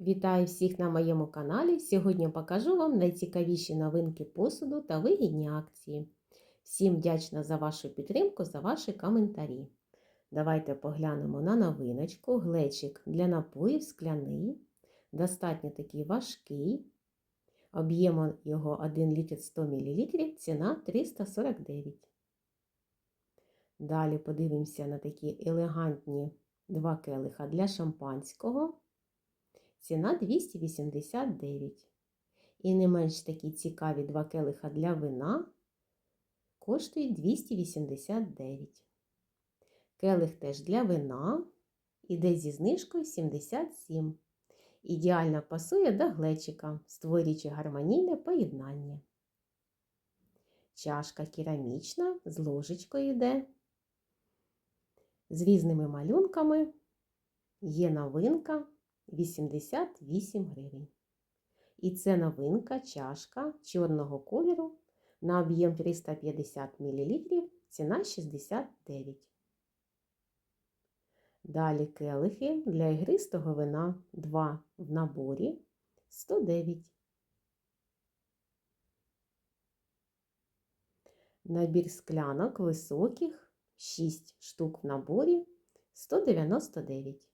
Вітаю всіх на моєму каналі. Сьогодні покажу вам найцікавіші новинки посуду та вигідні акції. Всім вдячна за вашу підтримку, за ваші коментарі. Давайте поглянемо на новиночку. Глечик для напоїв скляний. Достатньо такий важкий. Об'ємом його 1 літр 100 мл, ціна 349. Далі подивимося на такі елегантні два келиха для шампанського. Ціна 289. І не менш такі цікаві два келиха для вина коштують 289. Келих теж для вина іде зі знижкою 77. Ідеально пасує до глечика, створюючи гармонійне поєднання. Чашка керамічна з ложечкою йде. З різними малюнками є новинка 88 гривень. І це новинка чашка чорного кольору на об'єм 350 мл, ціна 69. Далі келихи для ігристого вина 2 в наборі 109. Набір склянок високих 6 штук в наборі 199.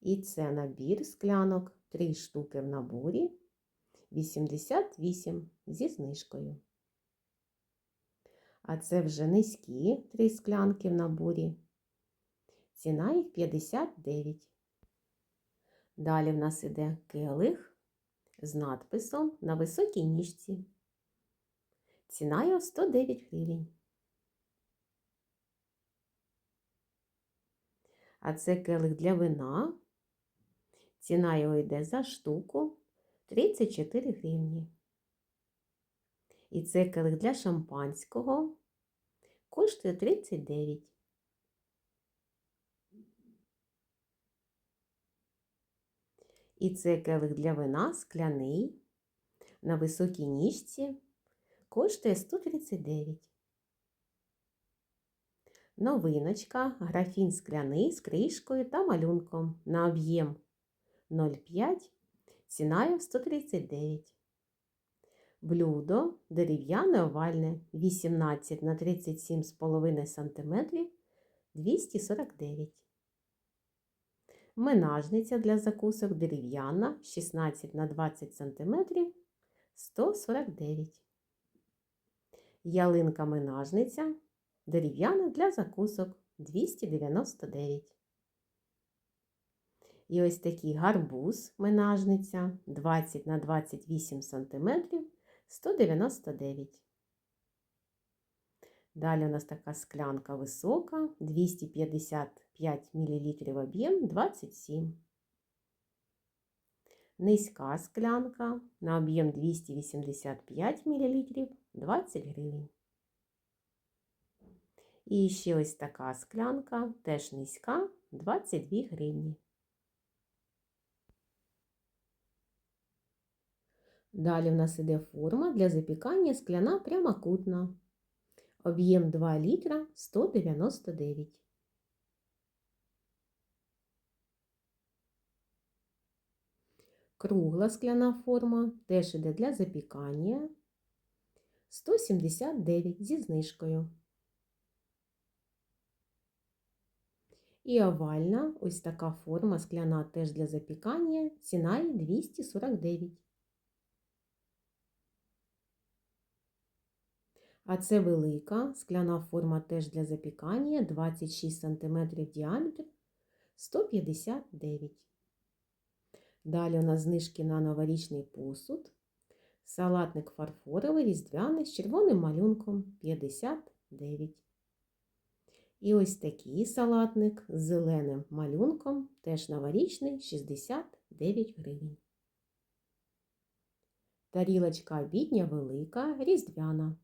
І це набір склянок 3 штуки в наборі 88 зі знижкою. А це вже низькі 3 склянки в наборі. Ціна їх 59. Далі в нас іде келих з надписом на високій ніжці. Ціна його 109 гривень. А це келих для вина Ціна його йде за штуку 34 гривні. І це келих для шампанського коштує 39. І це келих для вина скляний на високій ніжці коштує 139. Новиночка, графін скляний з кришкою та малюнком на об'єм 0,5, ціною 139. Блюдо дерев'яне овальне 18 на 37,5 см 249. Менажниця для закусок дерев'яна 16 на 20 см 149. Ялинка менажниця дерев'яна для закусок 299. І ось такий гарбуз менажниця 20 на 28 см 199. Далі у нас така склянка висока, 255 мл об'єм 27. Низька склянка на об'єм 285 мл 20 гривень. І ще ось така склянка, теж низька 22 гривні. Далі в нас іде форма для запікання скляна прямокутна. Об'єм 2 літра 199. Кругла скляна форма теж іде для запікання 179 зі знижкою. І овальна ось така форма скляна теж для запікання, ціна 249. А це велика скляна форма теж для запікання 26 см діаметр 159. Далі у нас знижки на новорічний посуд. Салатник фарфоровий різдвяний з червоним малюнком 59. І ось такий салатник з зеленим малюнком, теж новорічний 69 гривень. Тарілочка обідня велика, різдвяна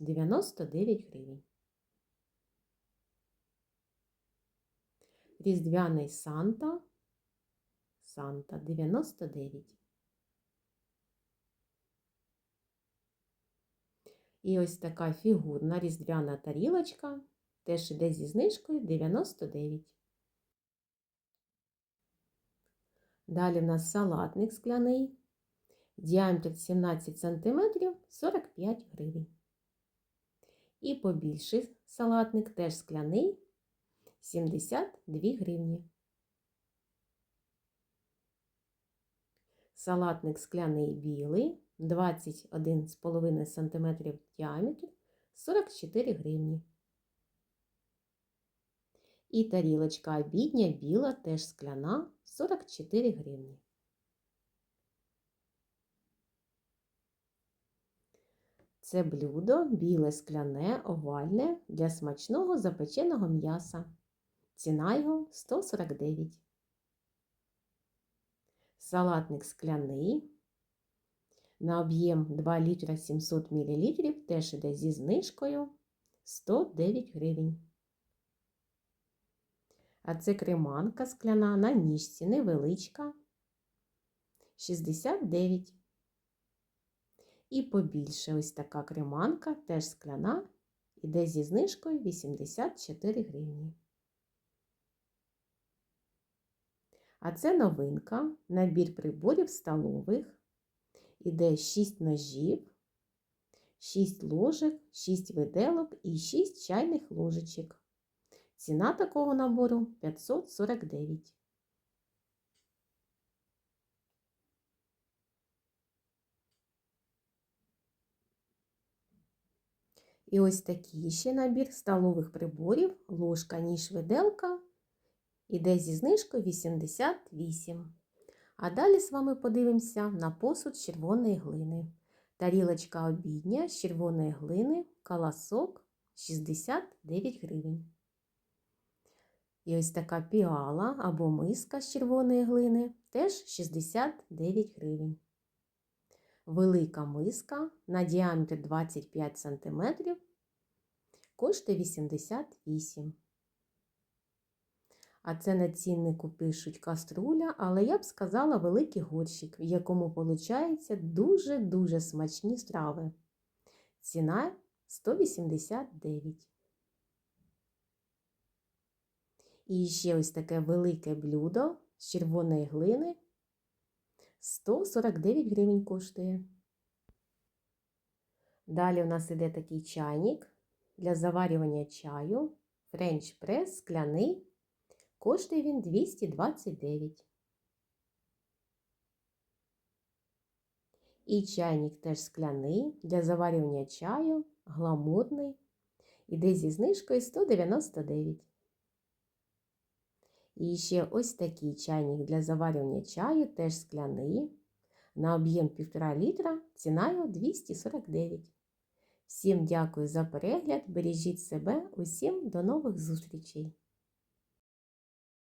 99 гривень. Різдвяний Санта. Санта 99. І ось така фігурна різдвяна тарілочка теж іде зі знижкою 99. Далі в нас салатник скляний. Діаметр 17 см 45 гривень. І побільший салатник теж скляний 72 гривні. Салатник скляний білий 21,5 см діаметр 44 гривні. І тарілочка обідня біла, теж скляна 44 гривні. Це блюдо біле скляне, овальне для смачного запеченого м'яса. Ціна його 149. Салатник скляний. На об'єм 2 літра 700 мл теж іде зі знижкою 109 гривень. А це креманка скляна на ніжці невеличка 69. І побільше ось така креманка, теж скляна, іде зі знижкою 84 гривні. А це новинка, набір приборів столових. Іде 6 ножів, 6 ложок, 6 виделок і 6 чайних ложечок. Ціна такого набору 549. І ось такий ще набір столових приборів, ложка, ніж, виделка. Іде зі знижкою 88. А далі з вами подивимося на посуд червоної глини. Тарілочка обідня з червоної глини, колосок 69 гривень. І ось така піала або миска з червоної глини теж 69 гривень. Велика миска на діаметр 25 см коштує 88. А це на ціннику пишуть каструля, але я б сказала великий горщик, в якому виходить дуже-дуже смачні страви. Ціна 189. І ще ось таке велике блюдо з червоної глини 149 гривень коштує. Далі у нас іде такий чайник для заварювання чаю. Френч прес скляний. Коштує він 229. І чайник теж скляний для заварювання чаю, гламурний. Іде зі знижкою 199. І ще ось такий чайник для заварювання чаю, теж скляний. На об'єм 1,5 літра ціною 249. Всім дякую за перегляд, бережіть себе, усім до нових зустрічей!